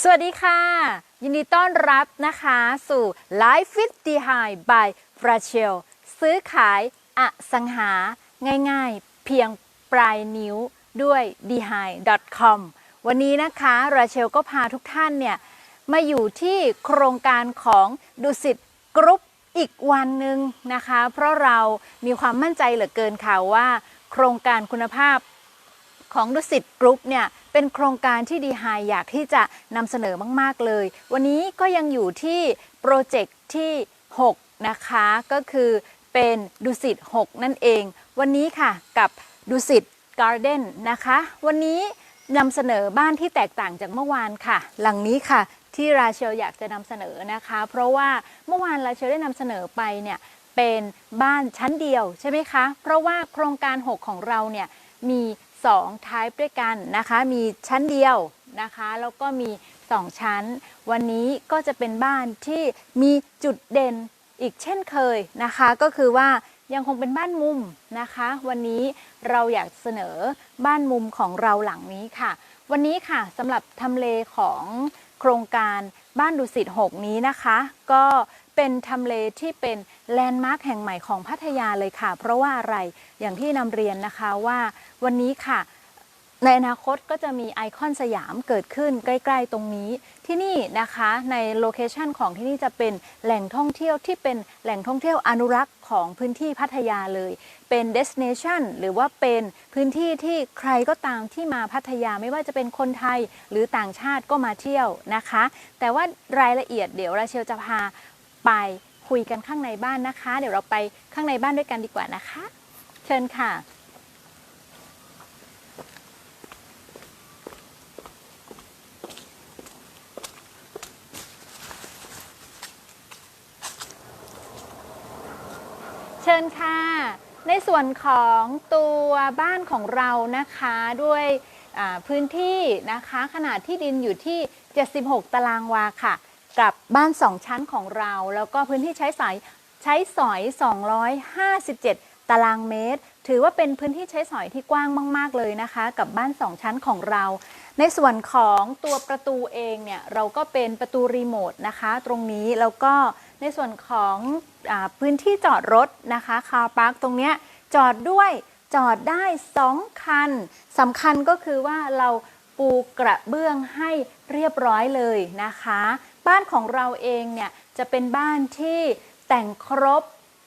สวัสดีค่ะ ยินดีต้อนรับนะคะสู่ Life with d h i by f r a c h e l ซื้อขายอสังหาง่ายๆ เพียงปลายนิ้วด้วย d h i com วันนี้นะคะราเชลก็พาทุกท่านเนี่ย มาอยู่ที่โครงการของดุสิตกรุ๊ปอีกวันหนึ่งนะคะ เพราะเรามีความมั่นใจเหลือเกินค่ะว่า โครงการคุณภาพของดุสิตกรุ๊ปเนี่ย เป็นโครงการที่ดีไฮอยากที่จะนำเสนอมากๆเลย วันนี้ก็ยังอยู่ที่โปรเจกต์ที่ 6 นะคะก็คือเป็นดุสิต6 นั่นเอง วันนี้ค่ะกับดุสิตการ์เด้นนะคะ วันนี้นำเสนอบ้านที่แตกต่างจากเมื่อวานค่ะ หลังนี้ค่ะที่ราเชลอยากจะนำเสนอนะคะ เพราะว่าเมื่อวานราเชลได้นำเสนอไปเนี่ยเป็นบ้านชั้นเดียวใช่ไหมคะ เพราะว่าโครงการ 6 ของเราเนี่ยมี 2 type ด้วยกันนะคะมีชั้นเดียวนะคะแล้วก็มี 2 ชั้น วันนี้ก็จะเป็นบ้านที่มีจุดเด่นอีกเช่นเคยนะคะ ก็คือว่ายังคงเป็นบ้านมุมนะคะ วันนี้เราอยากเสนอบ้านมุมของเราหลังนี้ค่ะ วันนี้ค่ะสำหรับทำเลของโครงการบ้านดุสิต6นี้นะคะ ก็ เป็นทำเลที่เป็นแลนด์มาร์คแห่งใหม่ของพัทยาเลยค่ะ เพราะว่าอะไรอย่างที่นำเรียนนะคะว่าวันนี้ค่ะ ในอนาคตก็จะมีไอคอนสยามเกิดขึ้นใกล้ ๆ ตรงนี้ ที่นี่นะคะในโลเคชันของที่นี่จะเป็นแหล่งท่องเที่ยวที่เป็นแหล่งท่องเที่ยวอนุรักษ์ของพื้นที่พัทยาเลย เป็นเดสเนชันหรือว่าเป็นพื้นที่ที่ใครก็ตามที่มาพัทยาไม่ว่าจะเป็นคนไทยหรือต่างชาติก็มาเที่ยวนะคะ แต่ว่ารายละเอียดเดี๋ยวราเชลจะพา ไปคุยกันข้างในบ้านนะคะ เดี๋ยวเราไปข้างในบ้านด้วยกันดีกว่านะคะ เชิญค่ะ เชิญค่ะ ในส่วนของตัวบ้านของเรานะคะด้วยพื้นที่นะคะ ขนาดที่ดินอยู่ที่ 76 ตารางวาค่ะ กับบ้าน 2 ชั้นของเรา แล้วก็พื้นที่ใช้สอยใช้สอย 257 ตารางเมตร ถือว่าเป็นพื้นที่ใช้สอยที่กว้างมาก ๆ เลยนะคะ กับบ้าน 2 ชั้นของเรา ในส่วนของตัวประตูเองเนี่ยเราก็เป็นประตูรีโมทนะคะ ตรงนี้แล้วก็ในส่วนของอพื้นที่จอดรถนะคะคาร์พาร์คตรงเนี้ยจอดด้วยจอดได้ 2 คันสำคัญก็คือว่าเราปูกระเบื้องให้เรียบร้อยเลยนะคะ บ้านของเราเองเนี่ยจะเป็นบ้านที่แต่งครบ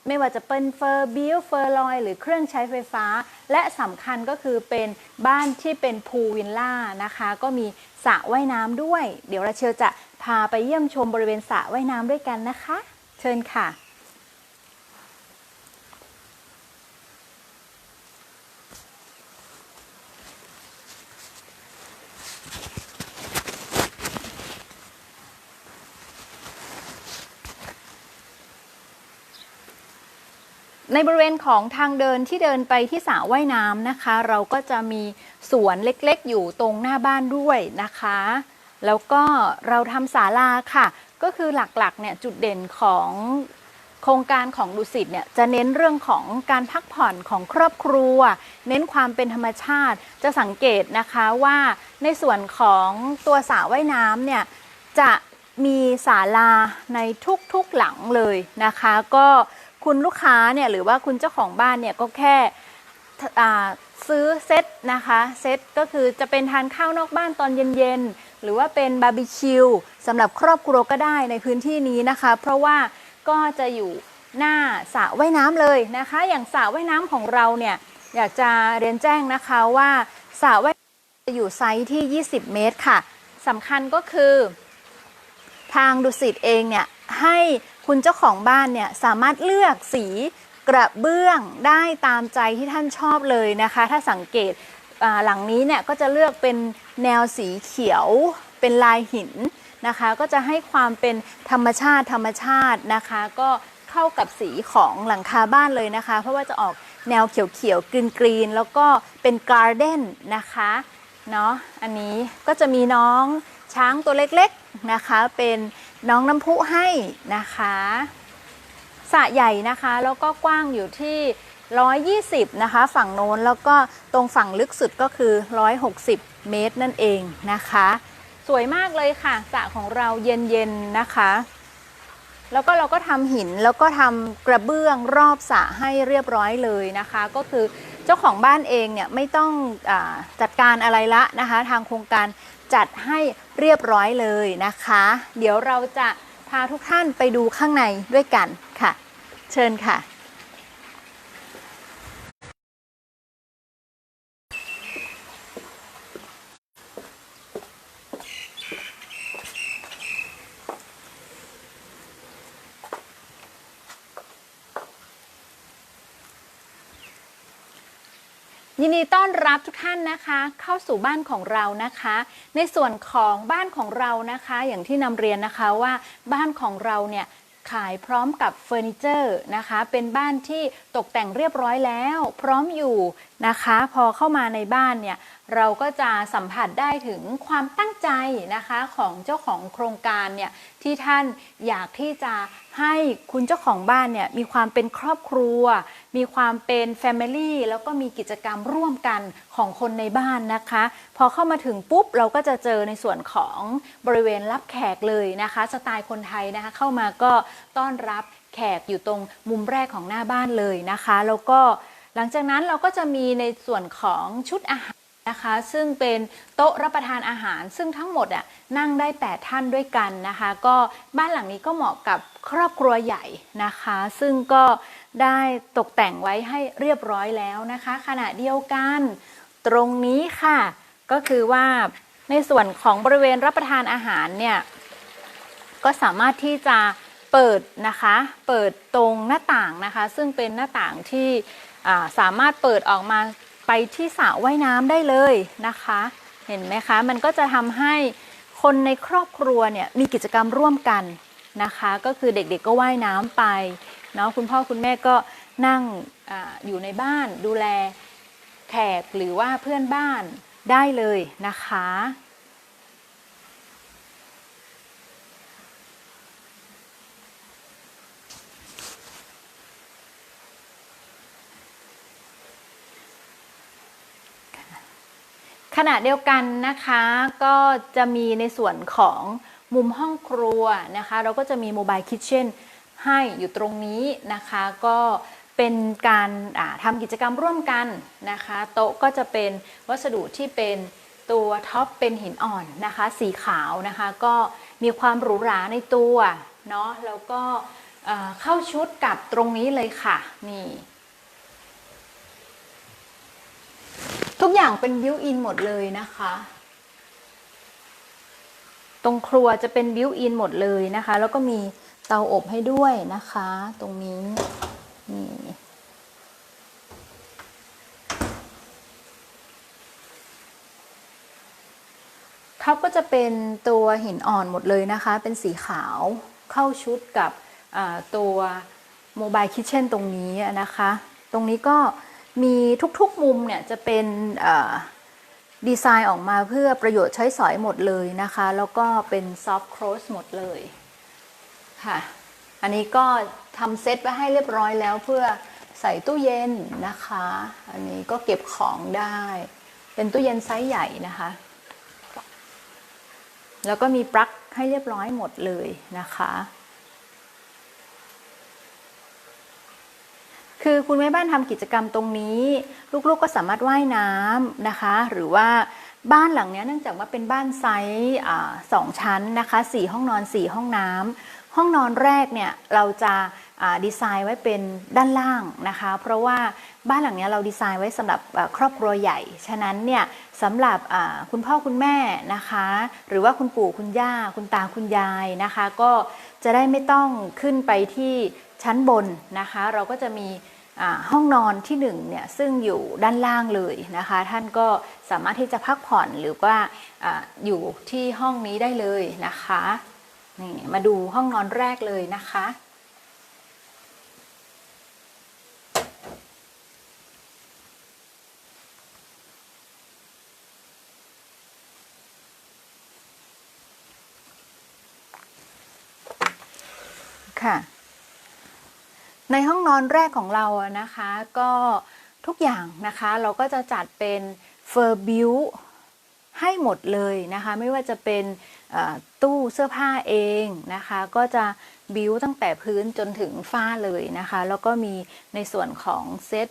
ไม่ว่าจะเป็นเฟอร์บิลเฟอร์ลอย หรือเครื่องใช้ไฟฟ้า และสำคัญก็คือเป็นบ้านที่เป็นพูลวิลล่านะคะ ก็มีสระว่ายน้ำด้วย เดี๋ยวเราเชลจะพาไปเยี่ยมชมบริเวณสระว่ายน้ำด้วยกันนะคะ เชิญค่ะ ในบริเวณของทางเดินที่เดินไปที่สระว่ายน้ำนะคะ เราก็จะมีสวนเล็กๆ อยู่ตรงหน้าบ้านด้วยนะคะ แล้วก็เราทำศาลาค่ะ ก็คือหลักๆเนี่ยจุดเด่นของโครงการของดุสิตเนี่ยจะเน้นเรื่องของการพักผ่อนของครอบครัว เน้นความเป็นธรรมชาติจะสังเกตนะคะว่าในส่วนของตัวสระว่ายน้ำเนี่ยจะมีศาลาในทุกๆหลังเลยนะคะ ก็ คุณลูกค้าเนี่ยหรือว่าคุณเจ้าของบ้านเนี่ยก็แค่ซื้อเซตนะคะเซตก็คือจะเป็นทานข้าวนอกบ้านตอนเย็นๆ หรือว่าเป็นบาร์บีคิวสำหรับครอบครัวก็ได้ในพื้นที่นี้นะคะ เพราะว่าก็จะอยู่หน้าสระว่ายน้ำเลยนะคะ อย่างสระว่ายน้ำของเราเนี่ยอยากจะเรียนแจ้งนะคะว่าสระว่ายน้ำจะอยู่ไซส์ที่ 20 เมตรค่ะสำคัญก็คือ ทางดุสิตเองเนี่ยให้ คุณเจ้าของบ้านเนี่ยสามารถเลือกสีกระเบื้องได้ตามใจที่ท่านชอบเลยนะคะ ถ้าสังเกตหลังนี้เนี่ยก็จะเลือกเป็นแนวสีเขียว เป็นลายหินนะคะ ก็จะให้ความเป็นธรรมชาติธรรมชาตินะคะ ก็เข้ากับสีของหลังคาบ้านเลยนะคะ เพราะว่าจะออกแนวเขียวๆกรีนๆแล้วก็เป็นการ์เด้นนะคะเนาะอันนี้ก็จะมีน้องช้างตัวเล็กๆนะคะเป็น น้องน้ำพุให้นะคะสระใหญ่นะคะแล้วก็กว้างอยู่ที่ 120 นะคะ ฝั่งโน้นแล้วก็ตรงฝั่งลึกสุดก็คือ 160 เมตรนั่นเองนะคะ สวยมากเลยค่ะสระของเราเย็นๆนะคะ แล้วก็เราก็ทำหินแล้วก็ทำกระเบื้องรอบสระให้เรียบร้อยเลยนะคะ ก็คือเจ้าของบ้านเองเนี่ยไม่ต้องอจัดการอะไรละนะคะ ทางโครงการ จัดให้เรียบร้อยเลยนะคะ เดี๋ยวเราจะพาทุกท่านไปดูข้างในด้วยกันค่ะ เชิญค่ะ ยินดีต้อนรับทุกท่านนะคะ เข้าสู่บ้านของเรานะคะ ในส่วนของบ้านของเรานะคะ อย่างที่นำเรียนนะคะว่าบ้านของเราเนี่ยขายพร้อมกับเฟอร์นิเจอร์นะคะ เป็นบ้านที่ตกแต่งเรียบร้อยแล้ว พร้อมอยู่นะคะ พอเข้ามาในบ้านเนี่ย เราก็จะสัมผัสได้ถึงความตั้งใจนะคะของเจ้าของโครงการเนี่ยที่ท่านอยากที่จะให้คุณเจ้าของบ้านเนี่ยมีความเป็นครอบครัว มีความเป็นแฟมิลี่แล้วก็มีกิจกรรมร่วมกันของคนในบ้านนะคะ พอเข้ามาถึงปุ๊บเราก็จะเจอในส่วนของบริเวณรับแขกเลยนะคะ สไตล์คนไทยนะคะเข้ามาก็ต้อนรับแขกอยู่ตรงมุมแรกของหน้าบ้านเลยนะคะ แล้วก็หลังจากนั้นเราก็จะมีในส่วนของชุดอาหาร นะคะซึ่งเป็นโต๊ะรับประทานอาหาร ซึ่งทั้งหมดอะนั่งได้ 8 ท่านด้วยกันนะคะ ก็บ้านหลังนี้ก็เหมาะกับครอบครัวใหญ่นะคะ ซึ่งก็ได้ตกแต่งไว้ให้เรียบร้อยแล้วนะคะ ขณะเดียวกันตรงนี้ค่ะ ก็คือว่าในส่วนของบริเวณรับประทานอาหารเนี่ยก็สามารถที่จะเปิดนะคะ เปิดตรงหน้าต่างนะคะ ซึ่งเป็นหน้าต่างที่สามารถเปิดออกมา ไปที่สระว่ายน้ำได้เลยนะคะ เห็นไหมคะ มันก็จะทำให้คนในครอบครัวเนี่ยมีกิจกรรมร่วมกันนะคะ ก็คือเด็กๆก็ว่ายน้ำไปเนาะคุณพ่อคุณแม่ก็นั่งออยู่ในบ้านดูแลแขกหรือว่าเพื่อนบ้านได้เลยนะคะ ขณะเดียวกันนะคะก็จะมีในส่วนของมุมห้องครัวนะคะ เราก็จะมีโมบายคิทเช่นให้อยู่ตรงนี้นะคะ ก็เป็นการาทำกิจกรรมร่วมกันนะคะ โต๊ะก็จะเป็นวัสดุที่เป็นตัวท็อปเป็นหินอ่อนนะคะ สีขาวนะคะ ก็มีความหรูหราในตัวเนาะแล้วก็เข้าชุดกับตรงนี้เลยค่ะนี่ ทุกอย่างเป็นบิวอินหมดเลยนะคะ ตรงครัวจะเป็นบิวอินหมดเลยนะคะ แล้วก็มีเตาอบให้ด้วยนะคะ ตรงนี้นี่ท็อปก็จะเป็นตัวหินอ่อนหมดเลยนะคะ เป็นสีขาวเข้าชุดกับตัวโมบายคิทเช่นตรงนี้นะคะ ตรงนี้ก็ มีทุกๆมุมเนี่ยจะเป็นดีไซน์ออกมาเพื่อประโยชน์ใช้สอยหมดเลยนะคะ แล้วก็เป็นซอฟต์โครสหมดเลยค่ะ อันนี้ก็ทำเซตไว้ให้เรียบร้อยแล้วเพื่อใส่ตู้เย็นนะคะ อันนี้ก็เก็บของได้ เป็นตู้เย็นไซส์ใหญ่นะคะ แล้วก็มีปลั๊กให้เรียบร้อยหมดเลยนะคะ คือคุณแม่บ้านทำกิจกรรมตรงนี้ ลูกๆก็สามารถว่ายน้ำนะคะ หรือว่าบ้านหลังเนี้ยเนื่องจากว่าเป็นบ้านไซส์สองชั้นนะคะสี่ห้องนอนสี่ห้องน้ำห้องนอนแรกเนี่ยเราจะดีไซน์ไว้เป็นด้านล่างนะคะ เพราะว่าบ้านหลังเนี้ยเราดีไซน์ไว้สำหรับครอบครัวใหญ่ ฉะนั้นเนี่ยสำหรับคุณพ่อคุณแม่นะคะ หรือว่าคุณปู่คุณย่าคุณตาคุณยายนะคะ ก็จะได้ไม่ต้องขึ้นไปที่ชั้นบนนะคะ เราก็จะมี ห้องนอนที่หนึ่งเนี่ยซึ่งอยู่ด้านล่างเลยนะคะ ท่านก็สามารถที่จะพักผ่อนหรือว่าออยู่ที่ห้องนี้ได้เลยนะคะนี่มาดูห้องนอนแรกเลยนะคะ ค่ะ ในห้องนอนแรกของเราอะนะคะก็ทุกอย่างนะคะเราก็จะจัดเป็นเฟอร์บิวให้หมดเลยนะคะ ไม่ว่าจะเป็นตู้เสื้อผ้าเองนะคะ ก็จะบิวตั้งแต่พื้นจนถึงฝ้าเลยนะคะ แล้วก็มีในส่วนของเซต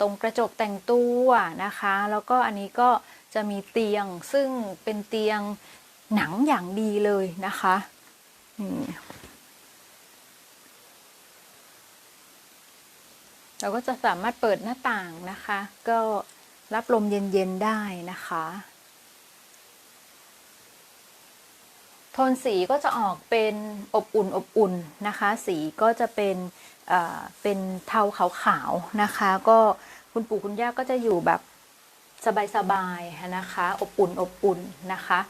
ตรงกระจกแต่งตัวนะคะ แล้วก็อันนี้ก็จะมีเตียงซึ่งเป็นเตียงหนังอย่างดีเลยนะคะ เราก็จะสามารถเปิดหน้าต่างนะคะ ก็รับลมเย็นๆได้นะคะ โทนสีก็จะออกเป็นอบอุ่นอบอุ่นนะคะ สีก็จะเป็นเอ่อเป็นเทาขาวๆนะคะ ก็คุณปู่คุณย่าก็จะอยู่แบบสบายๆนะคะ อบอุ่นอบอุ่นนะคะ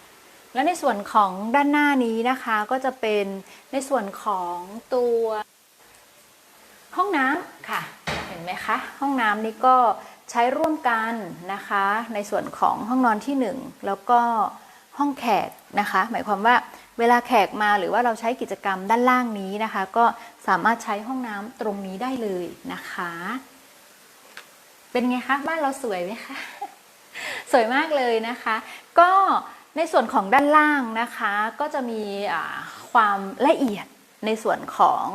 และในส่วนของด้านหน้านี้นะคะก็จะเป็นในส่วนของตัวห้องน้ำค่ะ นไหมคะ ห้องน้ำนี้ก็ใช้ร่วมกันนะคะ ในส่วนของห้องนอนที่หนึ่งแล้วก็ห้องแขกนะคะ หมายความว่าเวลาแขกมาหรือว่าเราใช้กิจกรรมด้านล่างนี้นะคะ ก็สามารถใช้ห้องน้ำตรงนี้ได้เลยนะคะ เป็นไงคะบ้านเราสวยไหมคะสวยมากเลยนะคะ ก็ในส่วนของด้านล่างนะคะ ก็จะมีความละเอียดในส่วนของ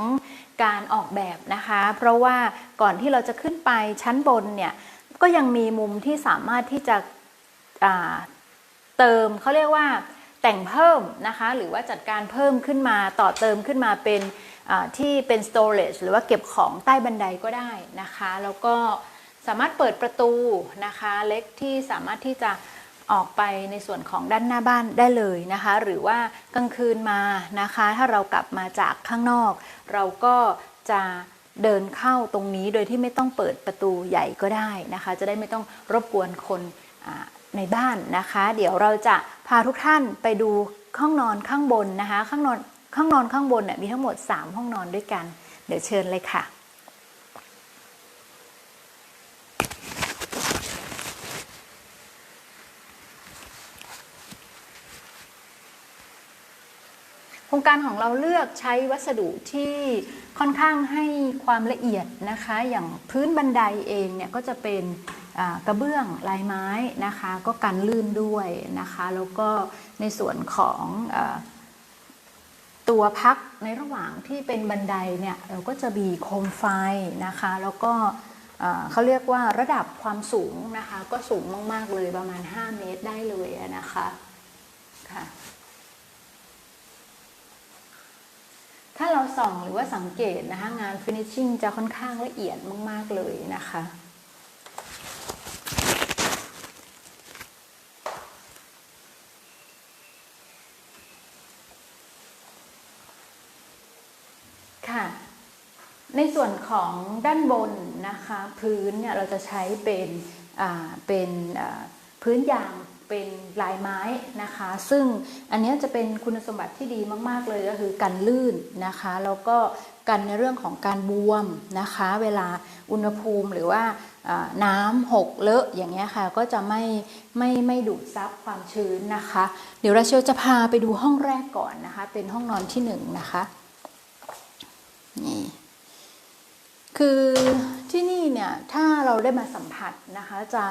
การออกแบบนะคะ เพราะว่าก่อนที่เราจะขึ้นไปชั้นบนเนี่ยก็ยังมีมุมที่สามารถที่จะเติมเขาเรียกว่าแต่งเพิ่มนะคะ หรือว่าจัดการเพิ่มขึ้นมาต่อเติมขึ้นมาเป็นที่เป็น storage หรือว่าเก็บของใต้บันไดก็ได้นะคะ แล้วก็สามารถเปิดประตูนะคะ เล็กที่สามารถที่จะ ออกไปในส่วนของด้านหน้าบ้านได้เลยนะคะ หรือว่ากลางคืนมานะคะ ถ้าเรากลับมาจากข้างนอก เราก็จะเดินเข้าตรงนี้โดยที่ไม่ต้องเปิดประตูใหญ่ก็ได้นะคะ จะได้ไม่ต้องรบกวนคนในบ้านนะคะ เดี๋ยวเราจะพาทุกท่านไปดูห้องนอนข้างบนนะคะ ข้างนอนข้างนอนข้างบนเนี่ยมีทั้งหมด 3 ห้องนอนด้วยกัน เดี๋ยวเชิญเลยค่ะ ครงการของเราเลือกใช้วัสดุที่ค่อนข้างให้ความละเอียดนะคะ อย่างพื้นบันไดเองเนี่ยก็จะเป็นกระเบื้องลายไม้นะคะ ก็กันลื่นด้วยนะคะ แล้วก็ในส่วนของอตัวพักในระหว่างที่เป็นบันไดเนี่ยเราก็จะมีโคมไฟนะคะ แล้วก็เขาเรียกว่าระดับความสูงนะคะ ก็สูงมาก ๆ เลยประมาณ 5 เมตรได้เลยนะคะค่ะ ถ้าเราส่องหรือว่าสังเกตนะคะงาน finishing จะค่อนข้างละเอียดมาก ๆ เลยนะคะค่ะในส่วนของด้านบนนะคะพื้นเนี่ยเราจะใช้เป็นเป็นพื้นยาง เป็นลายไม้นะคะ ซึ่งอันนี้จะเป็นคุณสมบัติที่ดีมาก ๆ เลยก็คือกันลื่นนะคะแล้วก็กันในเรื่องของการบวมนะคะ เวลาอุณหภูมิหรือว่าน้ำหกเลอะอย่างเงี้ยค่ะก็จะไม่ไม่ไม่ดูดซับความชื้นนะคะ เดี๋ยวราเชลจะพาไปดูห้องแรกก่อนนะคะ เป็นห้องนอนที่หนึ่งนะคะนี่คือ เนี่ยถ้าเราได้มาสัมผัสนะคะจะ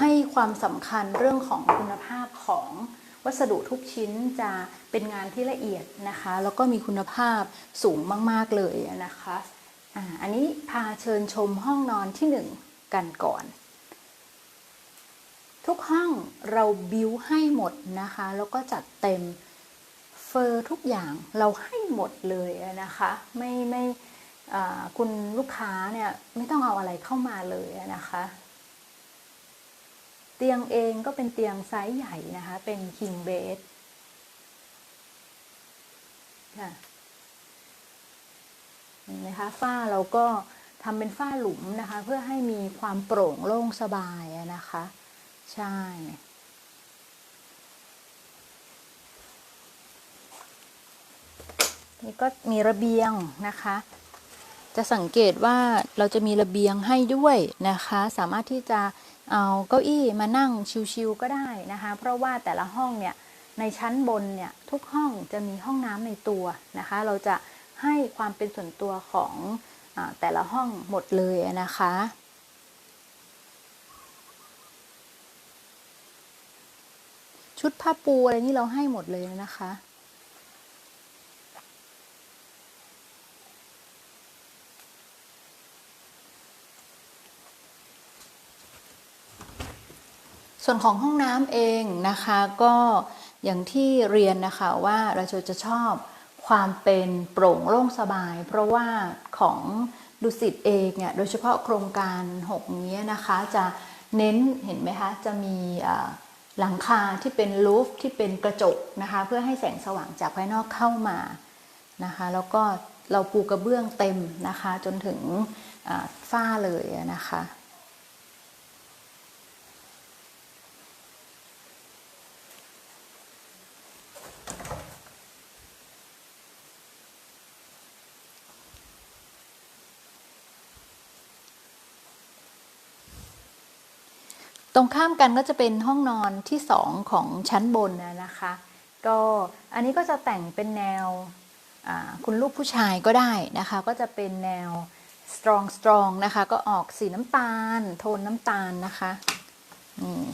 ให้ความสำคัญเรื่องของคุณภาพของวัสดุทุกชิ้นจะเป็นงานที่ละเอียดนะคะ แล้วก็มีคุณภาพสูงมาก ๆ เลยนะคะออันนี้พาเชิญชมห้องนอนที่หนึ่งกันก่อน ทุกห้องเราบิวให้หมดนะคะ แล้วก็จัดเต็มเฟอร์ทุกอย่างเราให้หมดเลยนะคะ ไม่ไม่อ่า คุณลูกค้าเนี่ยไม่ต้องเอาอะไรเข้ามาเลยนะคะ เตียงเองก็เป็นเตียงไซส์ใหญ่นะคะ เป็น king bed ค่ะเห็นไหมคะฝ้าเราก็ทำเป็นฝ้าหลุมนะคะ เพื่อให้มีความโปร่งโล่งสบายนะคะ ใช่นี่ก็มีระเบียงนะคะ จะสังเกตว่าเราจะมีระเบียงให้ด้วยนะคะ สามารถที่จะเอาเก้าอี้มานั่งชิวๆก็ได้นะคะ เพราะว่าแต่ละห้องเนี่ยในชั้นบนเนี่ยทุกห้องจะมีห้องน้ำในตัวนะคะ เราจะให้ความเป็นส่วนตัวของอแต่ละห้องหมดเลยนะคะ ชุดผ้าปูอะไรนี่เราให้หมดเลยนะคะ ส่วนของห้องน้ำเองนะคะก็อย่างที่เรียนนะคะว่าเราจะชอบความเป็นโปร่งโล่งสบาย เพราะว่าของดุสิตเองเนี่ยโดยเฉพาะโครงการ6นี้นะคะจะเน้นเห็นไหมคะจะมีหลังคาที่เป็นลูฟที่เป็นกระจกนะคะเพื่อให้แสงสว่างจากภายนอกเข้ามานะคะแล้วก็เราปูกระเบื้องเต็มนะคะจนถึงฝ้าเลยนะคะ ตรงข้ามกันก็จะเป็นห้องนอนที่สองของชั้นบนนะนะคะ ก็อันนี้ก็จะแต่งเป็นแนวคุณลูกผู้ชายก็ได้นะคะ ก็จะเป็นแนว strong strong นะคะ ก็ออกสีน้ำตาล โทนน้ำตาลนะคะนี่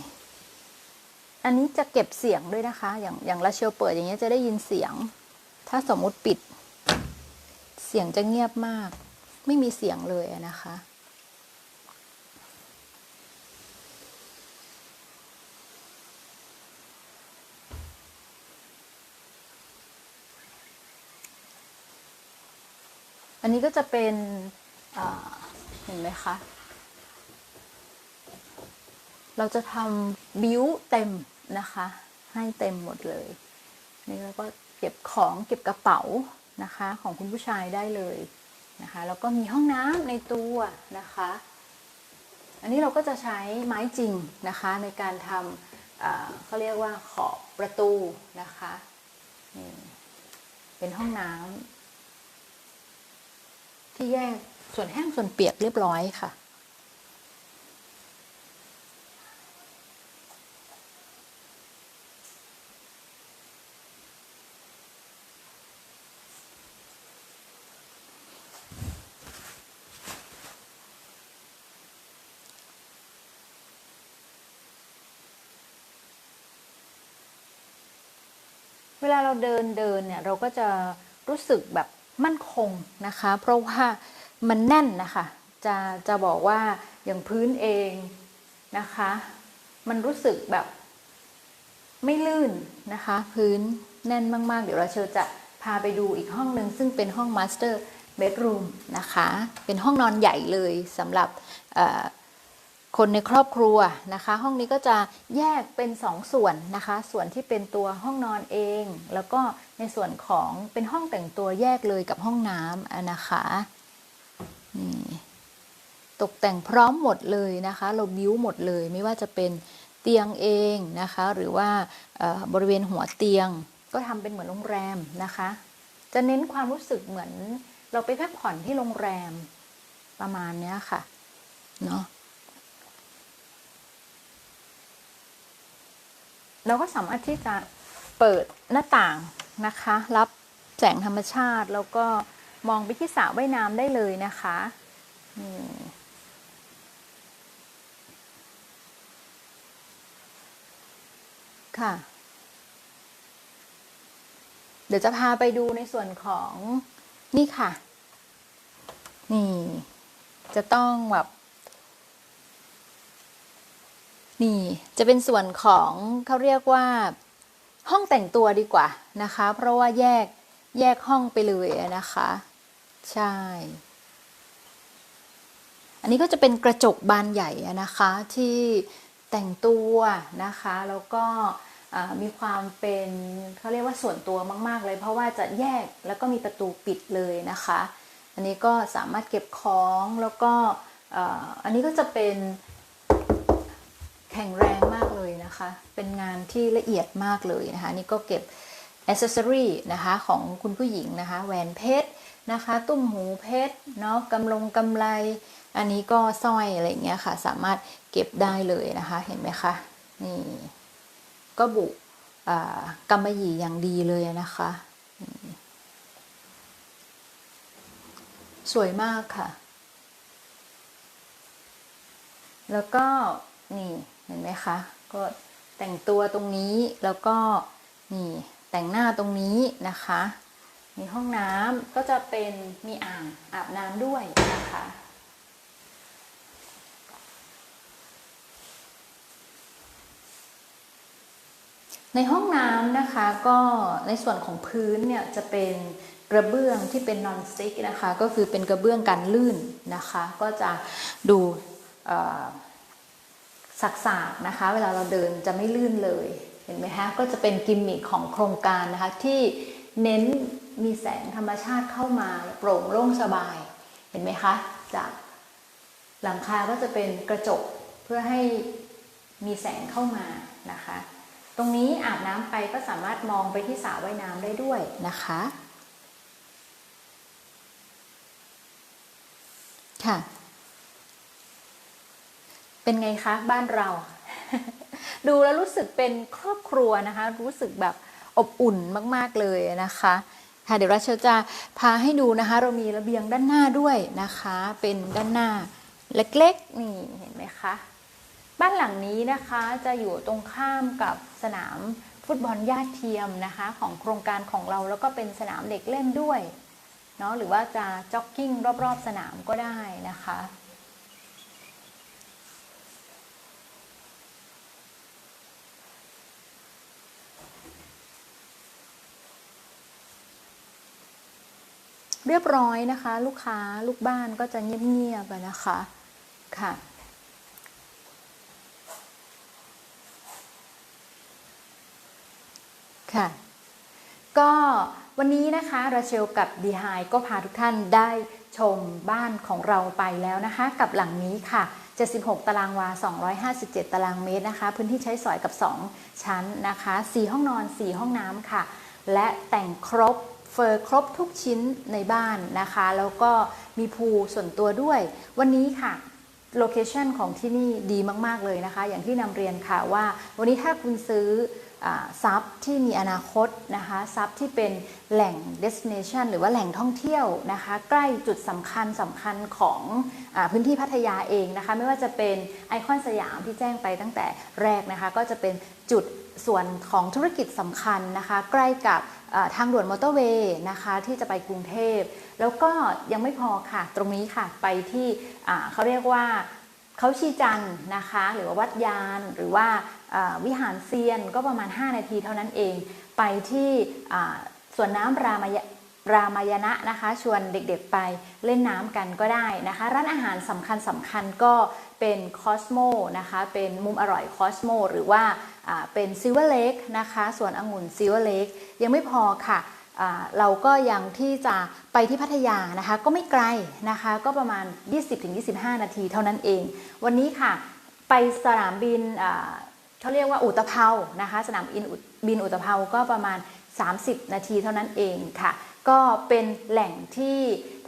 อันนี้จะเก็บเสียงด้วยนะคะ อย่างอย่างลาเชลเปิดอย่างเงี้ยจะได้ยินเสียง ถ้าสมมุติปิด เสียงจะเงียบมาก ไม่มีเสียงเลยนะคะ อันนี้ก็จะเป็นเห็นไหมคะ เราจะทำบิ้วเต็มนะคะ ให้เต็มหมดเลย นี่แล้วก็เก็บของเก็บกระเป๋านะคะของคุณผู้ชายได้เลยนะคะแล้วก็มีห้องน้ำในตัวนะคะ อันนี้เราก็จะใช้ไม้จริงนะคะในการทำเขาเรียกว่าขอบประตูนะคะนี่เป็นห้องน้ำ ที่แยกส่วนแห้งส่วนเปียกเรียบร้อยค่ะ เวลาเราเดินเดินเนี่ยเราก็จะรู้สึกแบบ มั่นคงนะคะ เพราะว่ามันแน่นนะคะจะจะบอกว่าอย่างพื้นเองนะคะ มันรู้สึกแบบไม่ลื่นนะคะ พื้นแน่นมากๆ เดี๋ยวเราเชลจะพาไปดูอีกห้องหนึ่งซึ่งเป็นห้อง Master Bedroom นะคะ เป็นห้องนอนใหญ่เลยสำหรับ คนในครอบครัวนะคะ ห้องนี้ก็จะแยกเป็นสองส่วนนะคะ ส่วนที่เป็นตัวห้องนอนเอง แล้วก็ในส่วนของเป็นห้องแต่งตัวแยกเลยกับห้องน้ำนะคะนี่ตกแต่งพร้อมหมดเลยนะคะ เราบิวหมดเลยไม่ว่าจะเป็นเตียงเองนะคะ หรือว่าบริเวณหัวเตียง ก็ทำเป็นเหมือนโรงแรมนะคะ จะเน้นความรู้สึกเหมือน เราไปพักผ่อนที่โรงแรมประมาณนี้ค่ะเนาะ เราก็สามารถที่จะเปิดหน้าต่างนะคะ รับแสงธรรมชาติ แล้วก็มองไปที่สระว่ายน้ำได้เลยนะคะนี่ค่ะ เดี๋ยวจะพาไปดูในส่วนของนี่ค่ะ นี่ จะต้องแบบ นี่จะเป็นส่วนของเขาเรียกว่าห้องแต่งตัวดีกว่านะคะ เพราะว่าแยกแยกห้องไปเลยนะคะ ใช่ อันนี้ก็จะเป็นกระจกบานใหญ่นะคะที่แต่งตัวนะคะ แล้วก็มีความเป็นเขาเรียกว่าส่วนตัวมาก ๆ เลย เพราะว่าจะแยกแล้วก็มีประตูปิดเลยนะคะ อันนี้ก็สามารถเก็บของแล้วก็อันนี้ก็จะเป็น แข็งแรงมากเลยนะคะ เป็นงานที่ละเอียดมากเลยนะคะ นี่ก็เก็บอ c เซ s ซอรีนะคะของคุณผู้หญิงนะคะ แหวนเพชรนะคะ ตุ้มหูเพชรเนาะกำลงกำไร อันนี้ก็สร้อยอะไรเงี้ยค่ะ สามารถเก็บได้เลยนะคะ เห็นไหมคะ นี่ ก็บุกำมะหยี่อย่างดีเลยนะคะ สวยมากค่ะ แล้วก็นี่ ห็นไหมคะ ก็แต่งตัวตรงนี้แล้วก็นี่แต่งหน้าตรงนี้นะคะมีห้องน้ำก็จะเป็นมีอ่างอาบน้ำด้วยนะคะในห้องน้ำนะคะก็ในส่วนของพื้นเนี่ยจะเป็นกระเบื้องที่เป็นนอนสติกนะคะ ก็คือเป็นกระเบื้องกันลื่นนะคะ ก็จะดู เอ่อสักๆนะคะ เวลาเราเดินจะไม่ลื่นเลย เห็นไหมคะก็จะเป็นกิมมิคของโครงการนะคะที่เน้นมีแสงธรรมชาติเข้ามาโปร่งโล่งสบาย เห็นไหมคะ จากหลังคาก็จะเป็นกระจกเพื่อให้มีแสงเข้ามานะคะ ตรงนี้อาบน้ำไปก็สามารถมองไปที่สระว่ายน้ำได้ด้วยนะคะ ค่ะ เป็นไงคะบ้านเรา ดูแล้วรู้สึกเป็นครอบครัวนะคะ รู้สึกแบบอบอุ่นมากๆเลยนะคะค่ะเดี๋ยวราเชลจะพาให้ดูนะคะ เรามีระเบียงด้านหน้าด้วยนะคะ เป็นด้านหน้าเล็กๆนี่เห็นไหมคะบ้านหลังนี้นะคะจะอยู่ตรงข้ามกับสนามฟุตบอลญาติเทียมนะคะ ของโครงการของเราแล้วก็เป็นสนามเด็กเล่นด้วยเนาะหรือว่าจะจ็อกกิ้งรอบๆสนามก็ได้นะคะ เรียบร้อยนะคะ ลูกค้าลูกบ้านก็จะเงียบๆอะนะคะค่ะค่ะ ก็วันนี้นะคะราเชลกับดีไฮก็พาทุกท่านได้ชมบ้านของเราไปแล้วนะคะ กับหลังนี้ค่ะ 76 ตารางวา 257 ตารางเมตรนะคะ พื้นที่ใช้สอยกับ 2 ชั้นนะคะ 4 ห้องนอน 4 ห้องน้ำค่ะ และแต่งครบ เฟอร์ครบทุกชิ้นในบ้านนะคะ แล้วก็มีพูลส่วนตัวด้วย วันนี้ค่ะโลเคชันของที่นี่ดีมาก ๆ เลยนะคะ อย่างที่นำเรียนค่ะว่า วันนี้ถ้าคุณซื้อซับที่มีอนาคตนะคะซับที่เป็นแหล่ง destination หรือว่าแหล่งท่องเที่ยวนะคะ ใกล้จุดสำคัญสำคัญของอพื้นที่พัทยาเองนะคะ ไม่ว่าจะเป็นไอคอนสยามที่แจ้งไปตั้งแต่แรกนะคะ ก็จะเป็นจุดส่วนของธุรกิจสำคัญนะคะ ใกล้กับ ทางด่วนมอเตอร์เวย์นะคะที่จะไปกรุงเทพ แล้วก็ยังไม่พอค่ะ ตรงนี้ค่ะไปที่เขาเรียกว่าเขาชีจันนะคะ หรือว่าวัดยานหรือว่าวิหารเซียนก็ประมาณ 5 นาทีเท่านั้นเอง ไปที่สวนน้ำรามายรามายณะนะคะ ชวนเด็กๆไปเล่นน้ำกันก็ได้นะคะ ร้านอาหารสำคัญสำคัญก็เป็นคอสโมนะคะ เป็นมุมอร่อยคอสโมหรือว่า เป็นซิลเวอร์เลกนะคะสวนองุ่นซิลเวอร์เลกยังไม่พอค่ะเราก็ยังที่จะไปที่พัทยานะคะ ก็ไม่ไกลนะคะ ก็ประมาณ 20-25 นาทีเท่านั้นเอง วันนี้ค่ะ ไปสนามบินเขาเรียกว่าอุตภเปานะคะ สนามบินอุบินอุตภเปาก็ประมาณ 30 นาทีเท่านั้นเองค่ะ ก็เป็นแหล่งที่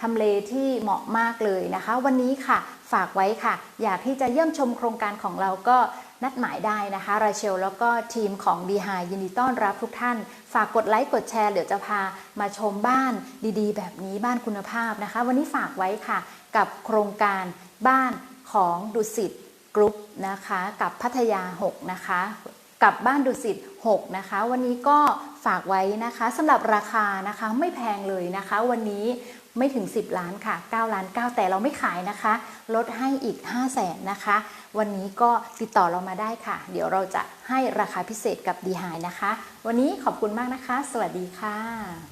ทำเลที่เหมาะมากเลยนะคะ วันนี้ค่ะฝากไว้ค่ะ อยากที่จะเยี่ยมชมโครงการของเราก็ นัดหมายได้นะคะราเชลแล้วก็ทีมของดีไฮยินดีต้อนรับทุกท่าน ฝากกดไลค์กดแชร์เดี๋ยวจะพามาชมบ้านดีๆ แบบนี้บ้านคุณภาพนะคะ วันนี้ฝากไว้ค่ะ กับโครงการบ้านของดุสิตกรุ๊ปนะคะ กับพัทยา 6 นะคะ กับบ้านดุสิต6นะคะ วันนี้ก็ฝากไว้นะคะสำหรับราคานะคะไม่แพงเลยนะคะ วันนี้ ไม่ถึง 10 ล้านค่ะ9ล้าน9แต่เราไม่ขายนะคะ ลดให้อีก 5 0 0แสนนะคะ วันนี้ก็ติดต่อเรามาได้ค่ะ เดี๋ยวเราจะให้ราคาพิเศษกับดีไฮนะคะ วันนี้ขอบคุณมากนะคะ สวัสดีค่ะ